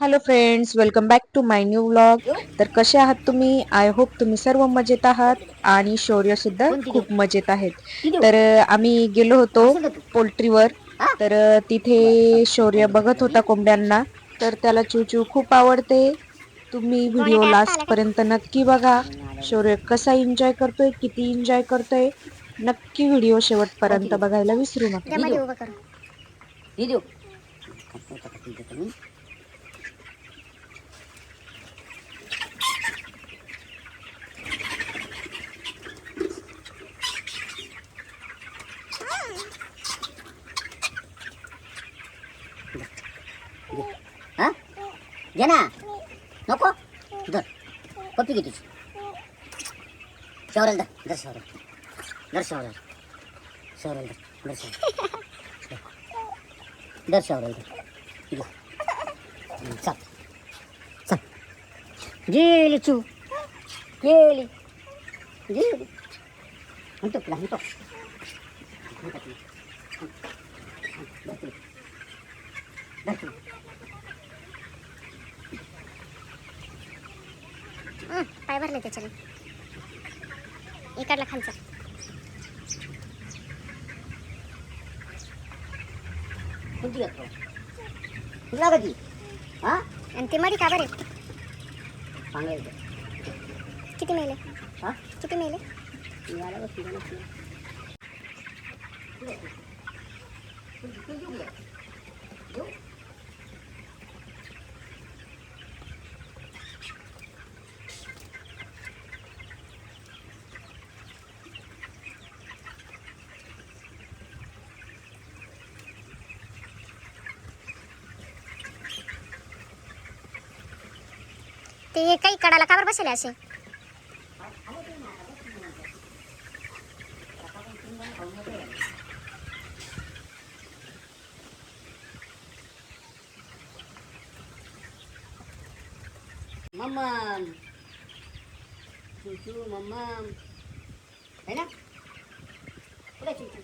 Hello friends welcome back to my new vlog तर कसे आहात तुम्ही? आय होप तुम्ही सर्व मजेत आहात आणि शौर्य सुद्धा खूप मजेत आहेत. तर आम्ही गेलो होतो पोल्ट्रीवर. तर तिथे शौर्य बघत होता कोंबड्यांना. तर त्याला चिवचिव खूप आवडते. तुम्ही व्हिडिओ लास्ट पर्यंत नक्की बघा. शौर्य कसा एन्जॉय करतोय किती एन्जॉय करतोय नक्की व्हिडिओ शेवटपर्यंत बघायला विसरू नका त्या मध्ये उभं करू व्हिडिओ हा घे ना. नको. धर. कॉपी घे तुझी शौरल धर. धर शौरल धर शौरल शौरल धर. धर शौरल धर शौरल धर. घे. चल. चल. गेली चू. गेली. गेली. म्हणतो तुला म्हणतो. म्हणतो तुला. धर तुला. धर तुला. पाय भरले त्याच्याने. इकडला खालचा. कधी? हा? आणि ते मध्ये का बरे. किती मेले? हा? किती मेले? मी ते काही कडाला काबर बसले असे? मम्मा चूचू मम्मा है ना? कुठे चूचू.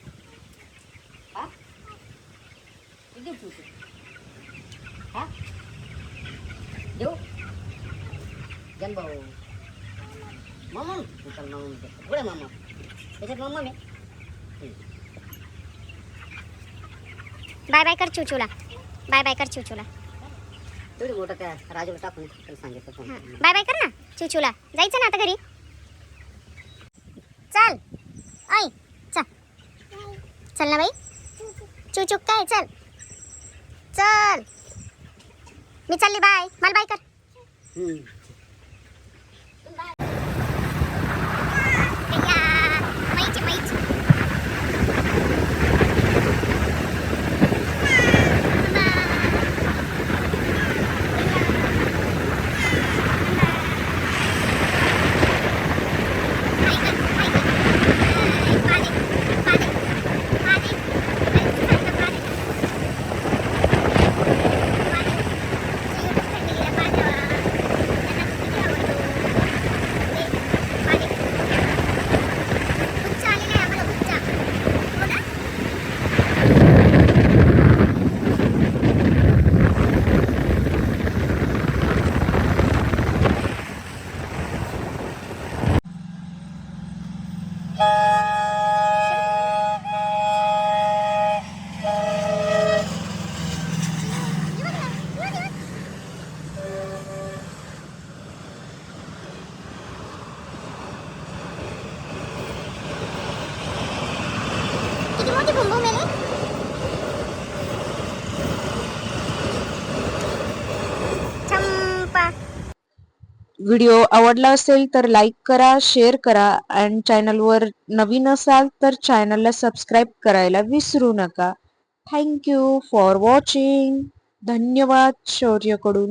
हा? किती चूचू. हा? देऊ? जन भाऊ मम्मा चल मम्मा कुठे मम्मा त्याच्यात मम्मा मी बाय बाय कर चिवचूला बाय बाय कर चिवचूला तेवढी मोठं त्या राजूला टाकून त्याला सांगितलं हां. बाय बाय कर ना चिवचूला जायचं ना आता घरी चल ऐ चल चल ना बाई चुचूक काय चल चल मी चालली बाय मला बाय कर हम्म. Bye. 이모티 본 보면은 व्हिडिओ आवडला असेल तर लाईक करा शेअर करा अँड चॅनलवर नवीन असाल तर चॅनलला सबस्क्राईब करायला विसरू नका. थँक्यू फॉर वॉचिंग धन्यवाद शौर्यकडून.